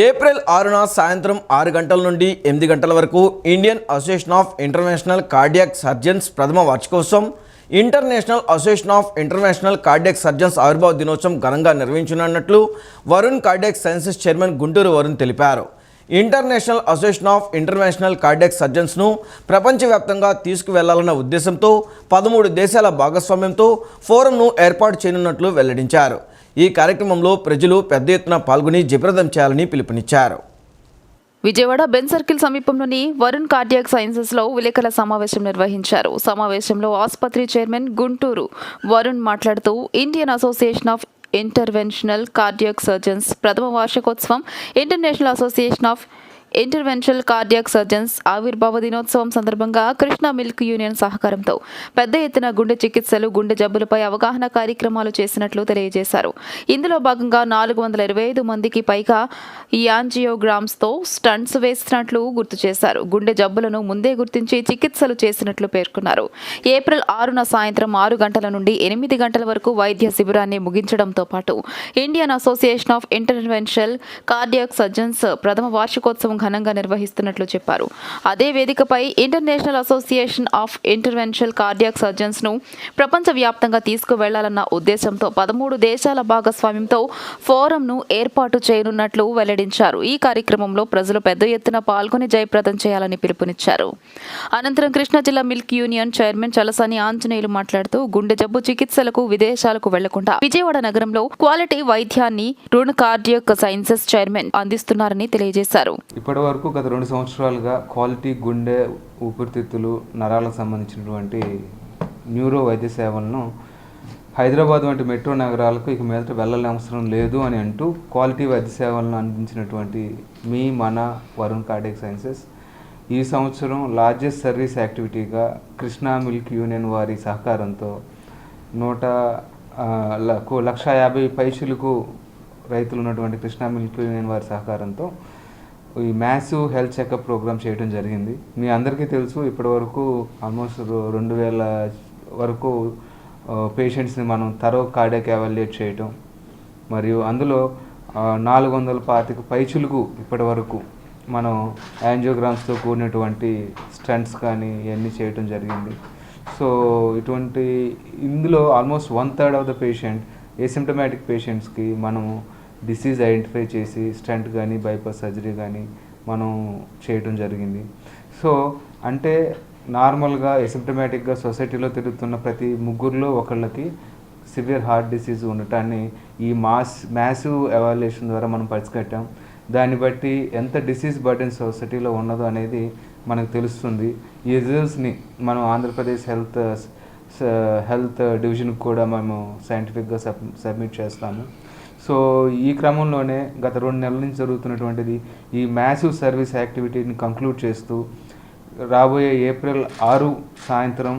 April ఆరున సాయంత్రం ఆరు గంటల నుండి ఎనిమిది గంటల వరకు Indian association of international cardiac surgeons ప్రథమ వార్షికోత్సవం international association of international cardiac surgeons ఆవిర్భావ దినోత్సవం ఘనంగా నిర్వహించనున్నట్లు Varun cardiac sciences chairman Guntur Varun తెలిపారు. International association of international cardiac సర్జన్స్ను ప్రపంచవ్యాప్తంగా తీసుకువెళ్ళాలన్న ఉద్దేశంతో పదమూడు దేశాల భాగస్వామ్యంతో ఫోరంను ఏర్పాటు చేయనున్నట్లు వెల్లడించారు. ఈ కార్యక్రమంలో ప్రజలు పెద్ద ఎత్తున పాల్గొని జయప్రదం చేయాలని పిలుపునిచ్చారు. విజయవాడ బెన్ సర్కిల్ సమీపంలోని వరుణ్ కార్డియాక్ సైన్సెస్లో విలేకరుల సమావేశం నిర్వహించారు. సమావేశంలో ఆసుపత్రి చైర్మన్ గుంటూరు వరుణ్ మాట్లాడుతూ Indian association of interventional cardiac surgeons ప్రథమ వార్షికోత్సవం international association of interventional cardiac surgeons ఆవిర్భావ దినోత్సవం సందర్భంగా కృష్ణా మిల్క్ యూనియన్ సహకారంతో పెద్ద ఎత్తున గుండె చికిత్సలు గుండె జబ్బులపై అవగాహన కార్యక్రమాలు చేసినట్లు తెలియజేశారు. ఇందులో భాగంగా నాలుగు వందల ఇరవై ఐదు మందికి పైగా యాంజియోగ్రామ్స్తో స్టంట్స్ వేసినట్లు గుర్తు చేశారు. గుండె జబ్బులను ముందే గుర్తించి చికిత్సలు చేసినట్లు పేర్కొన్నారు. ఏప్రిల్ ఆరున సాయంత్రం ఆరు గంటల నుండి ఎనిమిది గంటల వరకు వైద్య శిబిరాన్ని ముగించడంతో పాటు Indian association of interventional cardiac surgeons ప్రథమ వార్షికోత్సవం ఘనంగా నిర్వహిస్తున్నట్లు చెప్పారు. అదే వేదికపై international association of interventional cardiac సర్జన్స్ను ప్రపంచవ్యాప్తంగా తీసుకువెళ్ళాలన్న ఉద్దేశంతో పదమూడు దేశాల భాగస్వామ్యంతో ఫోరంను ఏర్పాటు చేయనున్నట్లు వెల్లడించారు. ఈ కార్యక్రమంలో ప్రజలు పెద్ద ఎత్తున పాల్గొని జయప్రదం చేయాలని పిలుపునిచ్చారు. అనంతరం కృష్ణా జిల్లా milk union chairman Chalasani Anjaneyulu మాట్లాడుతూ గుండె జబ్బు చికిత్సలకు విదేశాలకు వెళ్ళకుండా విజయవాడ నగరంలో క్వాలిటీ వైద్యాన్ని రుణ కార్డియక్ సైన్సెస్ చైర్మన్ అందిస్తున్నారని తెలియజేశారు. ఇప్పటి వరకు గత రెండు సంవత్సరాలుగా క్వాలిటీ గుండె ఊపిరితిత్తులు నరాలకు సంబంధించినటువంటి న్యూరో వైద్య సేవలను హైదరాబాద్ వంటి మెట్రో నగరాలకు ఇక మీదట వెళ్ళాలని అవసరం లేదు అని అంటూ క్వాలిటీ వైద్య సేవలను అందించినటువంటి మీ మన వరుణ్ కార్డియక్ సైన్సెస్ ఈ సంవత్సరం లార్జెస్ట్ సర్వీస్ యాక్టివిటీగా కృష్ణా మిల్క్ యూనియన్ వారి సహకారంతో నూట ల- కు- లక్ష యాభై పైసలకు రైతులు ఉన్నటువంటి కృష్ణా మిల్క్ యూనియన్ వారి సహకారంతో ఈ మ్యాసివ్ హెల్త్ చెకప్ ప్రోగ్రామ్ చేయడం జరిగింది. మీ అందరికీ తెలుసు ఇప్పటివరకు ఆల్మోస్ట్ రెండు వేల వరకు పేషెంట్స్ని మనం తరో కార్డియాక్ ఎవాల్యుయేట్ చేయటం మరియు అందులో నాలుగు వందల పాతిక పైచులకు ఇప్పటి వరకు మనం యాంజియోగ్రామ్స్తో కూడినటువంటి స్టంట్స్ కానీ ఇవన్నీ చేయటం జరిగింది. సో ఇటువంటి ఇందులో almost one third of the patient asymptomatic పేషెంట్స్కి మనము డిసీజ్ ఐడెంటిఫై చేసి స్టంట్ కానీ బైపాస్ సర్జరీ కానీ మనం చేయటం జరిగింది. సో అంటే నార్మల్గా ఎసిప్టమేటిక్గా సొసైటీలో తిరుగుతున్న ప్రతి ముగ్గురులో ఒకళ్ళకి సివియర్ హార్ట్ డిసీజ్ ఉండటాన్ని ఈ మాస్ మ్యాసివ్ ఎవాల్యుయేషన్ ద్వారా మనం పసిగట్టాం దాన్ని బట్టి ఎంత డిసీజ్ బర్డెన్ సొసైటీలో ఉన్నదో అనేది మనకు తెలుస్తుంది. ఈ రిజల్ట్స్ని మనం ఆంధ్రప్రదేశ్ హెల్త్ హెల్త్ డివిజన్కి కూడా మేము సైంటిఫిక్గా సబ్ సబ్మిట్ చేస్తాము. సో ఈ క్రమంలోనే గత రెండు నెలల నుంచి జరుగుతున్నటువంటిది ఈ మ్యాసివ్ సర్వీస్ యాక్టివిటీని కంక్లూడ్ చేస్తూ రాబోయే ఏప్రిల్ ఆరు సాయంత్రం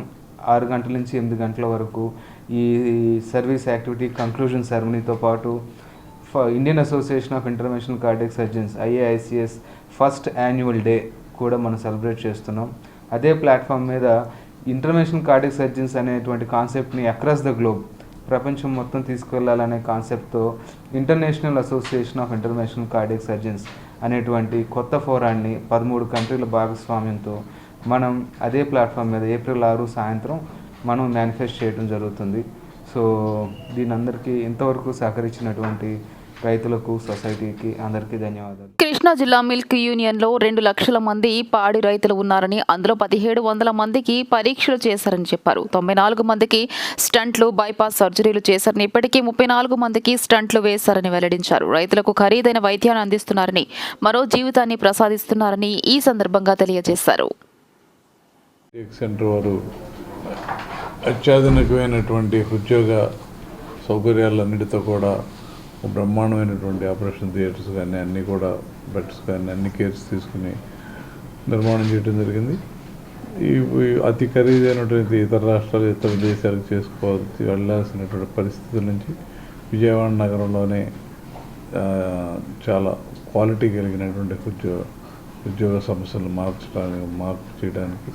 ఆరు గంటల నుంచి ఎనిమిది గంటల వరకు ఈ సర్వీస్ యాక్టివిటీ కంక్లూజన్ సెరమనీతో పాటు ఫ- Indian association of international cardiac surgeons IAICS first annual day కూడా మనం సెలబ్రేట్ చేస్తున్నాం. అదే ప్లాట్ఫామ్ మీద ఇంటర్నేషనల్ కార్డియక్ సర్జన్స్ అనేటువంటి కాన్సెప్ట్ని అక్రాస్ ద గ్లోబ్ ప్రపంచం మొత్తం తీసుకెళ్ళాలనే కాన్సెప్ట్తో international association of international cardiac surgeons అనేటువంటి కొత్త ఫోరాన్ని పదమూడు కంట్రీల భాగస్వామ్యంతో మనం అదే ప్లాట్ఫామ్ మీద ఏప్రిల్ ఆరు సాయంత్రం మనం మేనిఫెస్ట్ చేయడం జరుగుతుంది. సో దీని అందరికీ ఇంతవరకు సహకరించినటువంటి రైతులకు సొసైటీకి అందరికీ ధన్యవాదాలు. కృష్ణా జిల్లా మిల్క్ యూనియన్లో రెండు లక్షల మంది పాడి రైతులు ఉన్నారని అందులో పదిహేడు వందల మందికి పరీక్షలు చేశారని చెప్పారు. తొంభై నాలుగు మందికి స్టంట్లు బైపాస్ సర్జరీలు చేశారని ఇప్పటికీ ముప్పై నాలుగు మందికి స్టంట్లు వేశారని వెల్లడించారు. రైతులకు ఖరీదైన వైద్యాన్ని అందిస్తున్నారని మరో జీవితాన్ని ప్రసాదిస్తున్నారని ఈ సందర్భంగా తెలియజేశారు. టెక్ సెంటర్ వారు అత్యాధునికమైనటువంటి ఉద్యోగ సౌకర్యాలన్నిటితో కూడా బ్రహ్మాండమైనటువంటి ఆపరేషన్ థియేటర్స్ కానీ అన్నీ కూడా బెడ్స్ కానీ అన్ని కేర్స్ తీసుకుని నిర్మాణం చేయడం జరిగింది. ఈ అతి ఖరీదైనటువంటి ఇతర రాష్ట్రాలు ఇతర దేశాలకు చేసుకోవాల్సి వెళ్ళాల్సినటువంటి పరిస్థితుల నుంచి విజయవాడ నగరంలోనే చాలా క్వాలిటీ కలిగినటువంటి ఉద్యోగ ఉద్యోగ సమస్యలు మార్చడానికి మార్పు చేయడానికి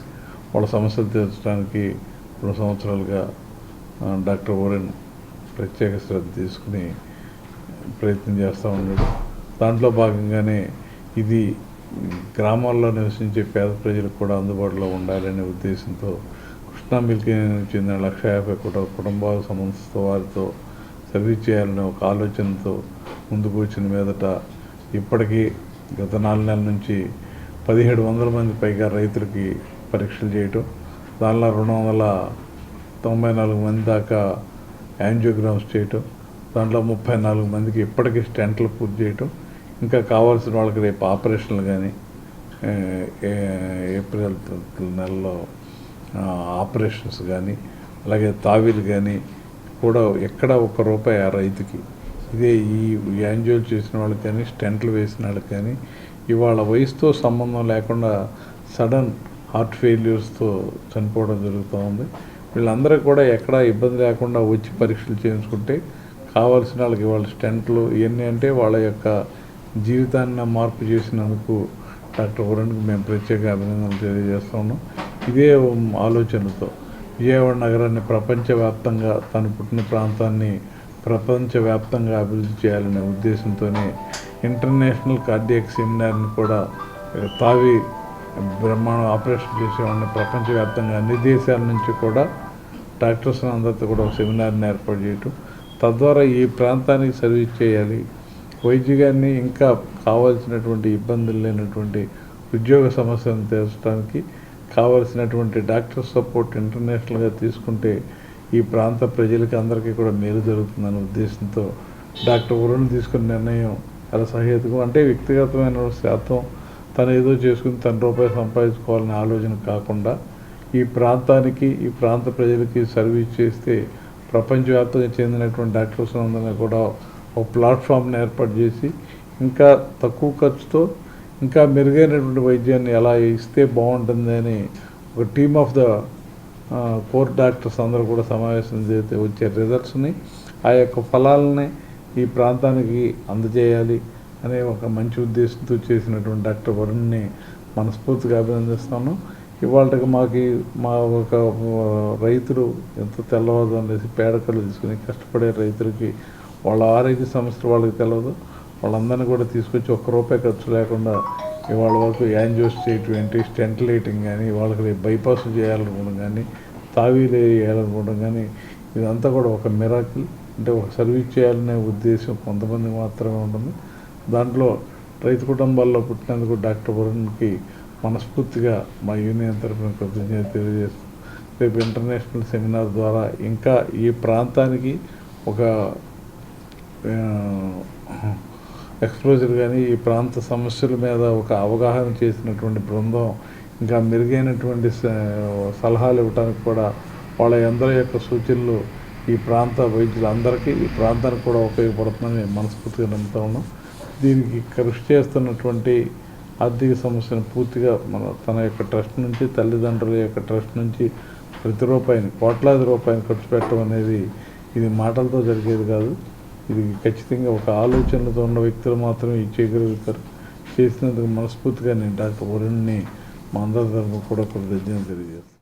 వాళ్ళ సమస్యలు తీర్చడానికి రెండు సంవత్సరాలుగా డాక్టర్ ఓరెన్ ప్రత్యేక శ్రద్ధ తీసుకుని ప్రయత్నం చేస్తూ ఉన్నాడు దాంట్లో భాగంగానే ఇది గ్రామాల్లో నివసించే పేద ప్రజలకు కూడా అందుబాటులో ఉండాలనే ఉద్దేశంతో కృష్ణా మిల్క్ చెందిన లక్ష యాభై కుట కుటుంబాల సంస్థ వారితో సర్వీస్ చేయాలనే ఒక ఆలోచనతో ముందుకు వచ్చిన మీదట ఇప్పటికీ గత నాలుగు నెలల నుంచి పదిహేడు వందల మంది పైగా రైతులకి పరీక్షలు చేయటం దానిలో రెండు వందల తొంభై నాలుగు మంది దాకా యాంజియోగ్రామ్స్ చేయటం దాంట్లో ముప్పై నాలుగు మందికి ఇప్పటికీ స్టెంట్లు పూర్తి చేయటం. ఇంకా కావాల్సిన వాళ్ళకి రేపు ఆపరేషన్లు కానీ ఏప్రిల్ నెలలో ఆపరేషన్స్ కానీ అలాగే తావీలు కానీ కూడా ఎక్కడ ఒక్క రూపాయి ఆ రైతుకి. ఇదే ఈ యాంజియోలు చేసిన వాళ్ళకి కానీ స్టెంట్లు వేసిన వాళ్ళకి కానీ ఇవాళ వయసుతో సంబంధం లేకుండా సడన్ హార్ట్ ఫెయిల్యూర్స్తో చనిపోవడం జరుగుతూ ఉంది. వీళ్ళందరూ కూడా ఎక్కడ ఇబ్బంది లేకుండా వచ్చి పరీక్షలు చేయించుకుంటే కావాల్సిన వాళ్ళకి వాళ్ళ స్టెంట్లు ఇవన్నీ అంటే వాళ్ళ యొక్క జీవితాన్ని మార్పు చేసినందుకు డాక్టర్ వరుణ్కి మేము ప్రత్యేక అభినందనలు తెలియజేస్తున్నాం ఇదే ఆలోచనతో విజయవాడ నగరాన్ని ప్రపంచవ్యాప్తంగా తను పుట్టిన ప్రాంతాన్ని ప్రపంచవ్యాప్తంగా అభివృద్ధి చేయాలనే ఉద్దేశంతోనే ఇంటర్నేషనల్ కార్డియక్ సెమినార్ని కూడా తావి బ్రహ్మాండ ఆపరేషన్ చేసేవాడిని ప్రపంచవ్యాప్తంగా అన్ని దేశాల నుంచి కూడా డాక్టర్స్ అందరితో కూడా ఒక సెమినార్ని ఏర్పాటు చేయటం. తద్వారా ఈ ప్రాంతానికి సర్వీస్ చేయాలి. వైద్యుగాన్ని ఇంకా కావాల్సినటువంటి ఇబ్బందులు లేనటువంటి ఉద్యోగ సమస్యను తీర్చడానికి కావాల్సినటువంటి డాక్టర్ సపోర్ట్ ఇంటర్నేషనల్గా తీసుకుంటే ఈ ప్రాంత ప్రజలకి అందరికీ కూడా మేలు జరుగుతుందనే ఉద్దేశంతో డాక్టర్ వరుణ్ తీసుకున్న నిర్ణయం చాలా సహేతుకం. అంటే వ్యక్తిగతమైన శాతం తను ఏదో చేసుకుని తన రూపాయి సంపాదించుకోవాలనే ఆలోచన కాకుండా ఈ ప్రాంతానికి ఈ ప్రాంత ప్రజలకి సర్వీస్ చేస్తే ప్రపంచవ్యాప్తంగా చెందినటువంటి డాక్టర్స్ అందరినీ కూడా ఒక ప్లాట్ఫామ్ని ఏర్పాటు చేసి ఇంకా తక్కువ ఖర్చుతో ఇంకా మెరుగైనటువంటి వైద్యాన్ని ఎలా ఇస్తే బాగుంటుంది అని ఒక team of the core doctors అందరూ కూడా సమావేశం చేస్తే వచ్చే రిజల్ట్స్ని ఆ యొక్క ఫలాలని ఈ ప్రాంతానికి అందజేయాలి అనే ఒక మంచి ఉద్దేశంతో చేసినటువంటి డాక్టర్ వరుణ్ని మనస్ఫూర్తిగా అభినందిస్తాను ఇవాళకి మాకు మా ఒక రైతులు ఎంత తెల్లవారు అనేసి పేడకళ్ళు తీసుకుని కష్టపడే రైతులకి వాళ్ళ ఆరోగ్య సమస్యలు వాళ్ళకి తెలియదు వాళ్ళందరినీ కూడా తీసుకొచ్చి ఒక్క రూపాయి ఖర్చు లేకుండా ఇవాళ వరకు యాంజియోస్ చేయటం ఏంటి స్టెంట్ లైటింగ్ కానీ వాళ్ళకి రేపు బైపాస్ చేయాలనుకోవడం కానీ తావీలు వేయాలనుకోవడం కానీ ఇదంతా కూడా ఒక మిరాకిల్. అంటే ఒక సర్వీస్ చేయాలనే ఉద్దేశం కొంతమందికి మాత్రమే ఉంటుంది. దాంట్లో రైతు కుటుంబాల్లో పుట్టినందుకు డాక్టర్ వరుణ్కి మనస్ఫూర్తిగా మా యూనియన్ తరఫున కృతజ్ఞత తెలియజేస్తాం రేపు ఇంటర్నేషనల్ సెమినార్ ద్వారా ఇంకా ఈ ప్రాంతానికి ఒక ఎక్స్పోజర్ కానీ ఈ ప్రాంత సమస్యల మీద ఒక అవగాహన చేసినటువంటి బృందం ఇంకా మెరుగైనటువంటి సలహాలు ఇవ్వడానికి కూడా వాళ్ళ అందరి యొక్క సూచనలు ఈ ప్రాంత వైద్యులందరికీ ఈ ప్రాంతానికి కూడా ఉపయోగపడుతుందని మనస్ఫూర్తిగా నమ్ముతా ఉన్నాం దీనికి కృషి చేస్తున్నటువంటి ఆర్థిక సమస్యను పూర్తిగా మన తన యొక్క ట్రస్ట్ నుంచి తల్లిదండ్రుల యొక్క ట్రస్ట్ నుంచి ప్రతి రూపాయిని కోట్లాది రూపాయలు ఖర్చు పెట్టడం అనేది ఇది మాటలతో జరిగేది కాదు. ఇది ఖచ్చితంగా ఒక ఆలోచనలతో ఉన్న వ్యక్తులు మాత్రమే ఇది చేయగలుగుతారు. చేసినందుకు మనస్ఫూర్తిగా నేను డాక్టర్ వరుణ్ని మా అందరి తరఫున కూడా కృతజ్ఞతలు తెలియజేస్తాను